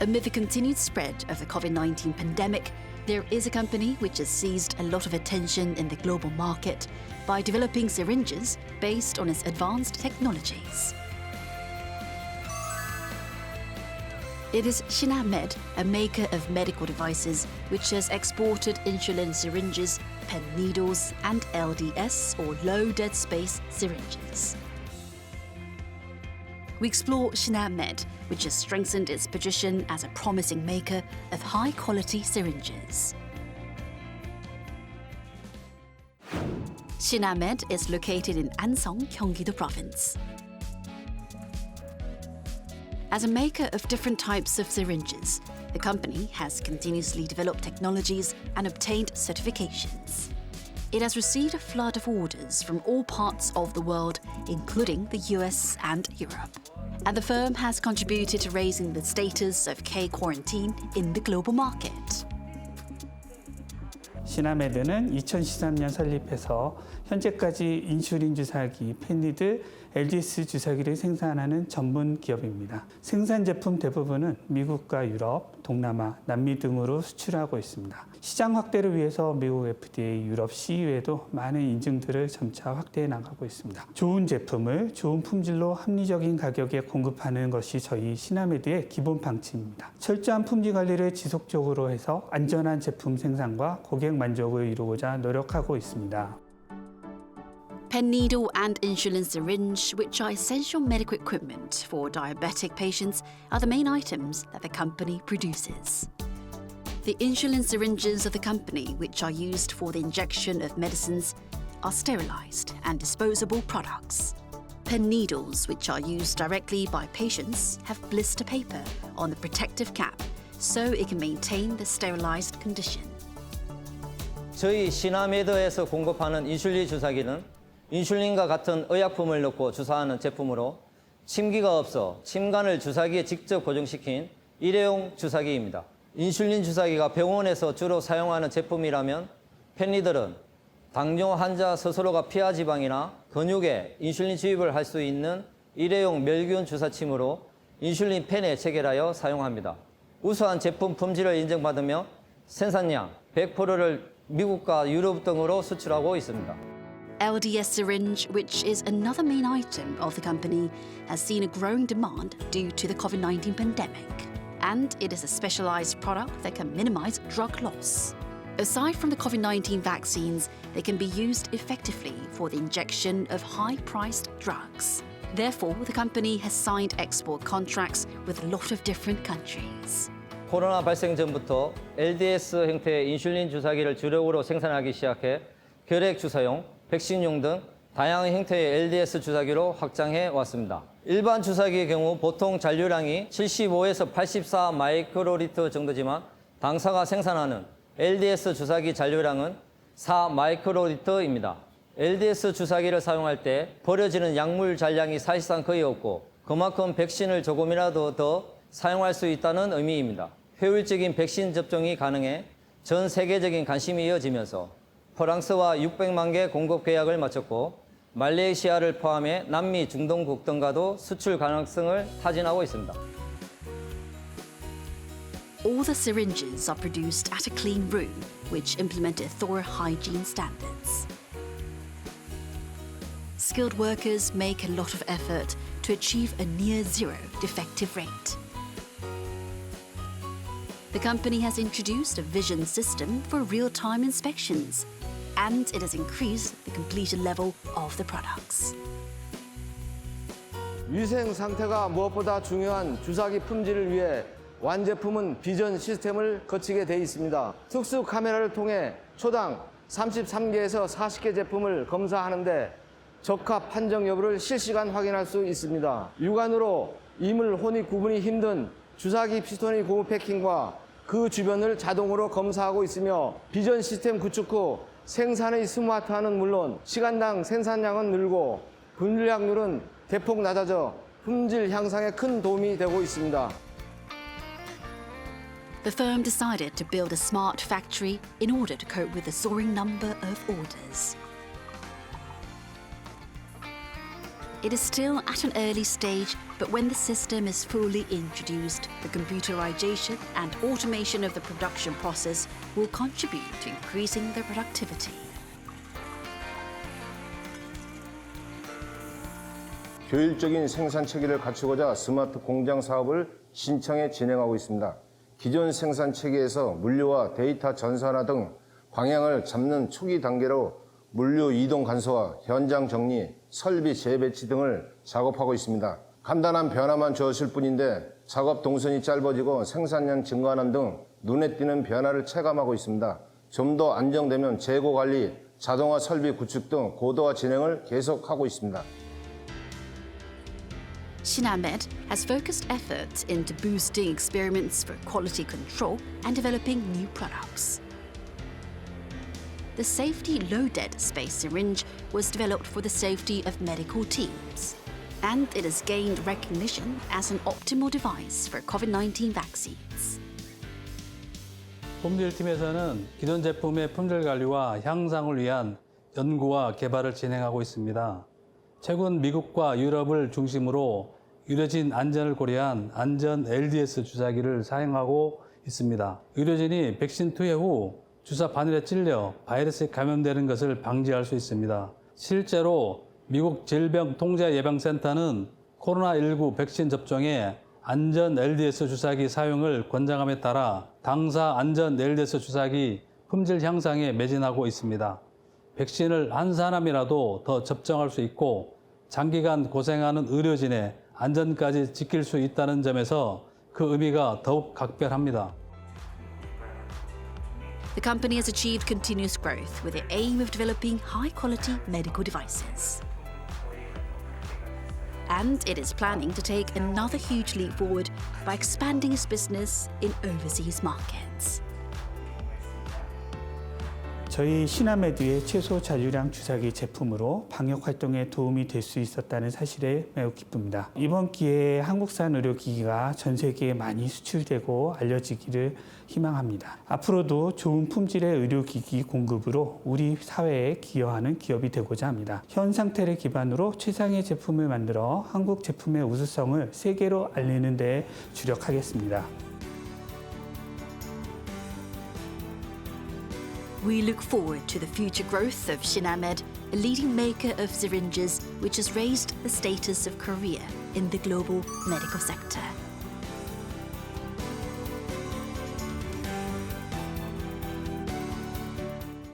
Amid the continued spread of the COVID 19 pandemic, there is a company which has seized a lot of attention in the global market by developing syringes based on its advanced technologies. It is Shinamed, a maker of medical devices, which has exported insulin syringes, pen needles, and LDS or low dead space syringes. We explore Shinamed, which has strengthened its position as a promising maker of high quality syringes. Shinamed is located in Ansong, Gyeonggi-do Province. As a maker of different types of syringes, the company has continuously developed technologies and obtained certifications. It has received a flood of orders from all parts of the world, including the US and Europe. And the firm has contributed to raising the status of K quarantine in the global market. 시나메드는 2013년 설립해서 현재까지 인슐린 주사기, 펜니드, LDS 주사기를 생산하는 전문 기업입니다. 생산 제품 대부분은 미국과 유럽, 동남아, 남미 등으로 수출하고 있습니다. 시장 확대를 위해서 미국 FDA, 유럽 CU에도 많은 인증들을 점차 확대해 나가고 있습니다. 좋은 제품을 좋은 품질로 합리적인 가격에 공급하는 것이 저희 시나메드의 기본 방침입니다. 철저한 품질 관리를 지속적으로 해서 안전한 제품 생산과 고객 만족을 이루고자 노력하고 있습니다. Pen needle and insulin syringe, which are essential medical equipment for diabetic patients, are the main items that the company produces. The insulin syringes of the company, which are used for the injection of medicines, are sterilized and disposable products. Pen needles, which are used directly by patients, have blister paper on the protective cap so it can maintain the sterilized condition. 저희 시나메드에서 공급하는 인슐린 주사기는 인슐린과 같은 의약품을 넣고 주사하는 제품으로 침기가 없어 침관을 주사기에 직접 고정시킨 일회용 주사기입니다. 인슐린 주사기가 병원에서 주로 사용하는 제품이라면 펜니들은 당뇨 환자 스스로가 피하 지방이나 근육에 인슐린 주입을 할 수 있는 일회용 멸균 주사침으로 인슐린 펜에 체결하여 사용합니다. 우수한 제품 품질을 인정받으며 생산량 100%를 미국과 유럽 등으로 수출하고 있습니다. LDS syringe, which is another main item of the company, has seen a growing demand due to the COVID 19 pandemic. And it is a specialized product that can minimize drug loss. Aside from the COVID 19 vaccines, they can be used effectively for the injection of high priced drugs. Therefore, the company has signed export contracts with a lot of different countries. 코로나 발생 전부터 LDS 형태의 인슐린 주사기를 주력으로 생산하기 시작해 결핵 주사용, 백신용 등 다양한 형태의 LDS 주사기로 확장해 왔습니다. 일반 주사기의 경우 보통 잔류량이 75에서 84 마이크로리터 정도지만 당사가 생산하는 LDS 주사기 잔류량은 4 마이크로리터입니다. LDS 주사기를 사용할 때 버려지는 약물 잔량이 사실상 거의 없고 그만큼 백신을 조금이라도 더 사용할 수 있다는 의미입니다. 효율적인 백신 접종이 가능해 전 세계적인 관심이 이어지면서 프랑스와 600만 개 공급 계약을 마쳤고 말레이시아를 포함해 남미 중동국 등과도 수출 가능성을 타진하고 있습니다. All the syringes are produced at a clean room, which implemented thorough hygiene standards. Skilled workers make a lot of effort to achieve a near zero defective rate. The company has introduced a vision system for real time inspections, and it has increased the completion level of the products. 위생 상태가 무엇보다 중요한 주사기 품질을 위해 완제품은 비전 시스템을 거치게 돼 있습니다. 특수 카메라를 통해 초당 33개에서 40개 제품을 검사하는데 적합 판정 여부를 실시간 확인할 수 있습니다. 육안으로 이물 혼입 구분이 힘든 주사기 피스톤의 고무 패킹과 그 주변을 자동으로 검사하고 있으며 비전 시스템 구축 후 생산의 스마트화는 물론 시간당 생산량은 늘고 분량률은 대폭 낮아져 품질 향상에 큰 도움이 되고 있습니다. The firm decided to build a smart factory in order to cope with the soaring number of orders. It is still at an early stage, but when the system is fully introduced, the computerization and automation of the production process will contribute to increasing the productivity. 효율적인 생산 체계를 갖추고자 스마트 공장 사업을 신청해 진행하고 있습니다. 기존 생산 체계에서 물류와 데이터 전산화 등 방향을 잡는 초기 단계로 물류 이동 간소화, 현장 정리, 설비 재배치 등을 작업하고 있습니다. 간단한 변화만 주었을 뿐인데 작업 동선이 짧아지고 생산량 증가하는 등 눈에 띄는 변화를 체감하고 있습니다. 좀 더 안정되면 재고 관리, 자동화 설비 구축 등 고도화 진행을 계속하고 있습니다. Shinamed has focused efforts into boosting experiments for quality control and developing new products. The safety low dead space syringe was developed for the safety of medical teams, and it has gained recognition as an optimal device for COVID 19 vaccines. 품질팀에서는 기존 제품의 품질 관리와 향상을 위한 연구와 개발을 진행하고 있습니다. 최근 미국과 유럽을 중심으로 의료진 안전을 고려한 안전 LDS 주사기를 사용하고 있습니다. 의료진이 백신 투여 후 주사 바늘에 찔려 바이러스에 감염되는 것을 방지할 수 있습니다. 실제로 미국 질병통제예방센터는 코로나19 백신 접종에 안전 LDS 주사기 사용을 권장함에 따라 당사 안전 LDS 주사기 품질 향상에 매진하고 있습니다. 백신을 한 사람이라도 더 접종할 수 있고 장기간 고생하는 의료진의 안전까지 지킬 수 있다는 점에서 그 의미가 더욱 각별합니다. The company has achieved continuous growth with the aim of developing high quality medical devices. And it is planning to take another huge leap forward by expanding its business in overseas markets. 저희 시나메드의 최소 자유량 주사기 제품으로 방역 활동에 도움이 될 수 있었다는 사실에 매우 기쁩니다. 이번 기회에 한국산 의료기기가 전 세계에 많이 수출되고 알려지기를 희망합니다. 앞으로도 좋은 품질의 의료기기 공급으로 우리 사회에 기여하는 기업이 되고자 합니다. 현 상태를 기반으로 최상의 제품을 만들어 한국 제품의 우수성을 세계로 알리는 데 주력하겠습니다. We look forward to the future growth of Shinamed, a leading maker of syringes which has raised the status of Korea in the global medical sector.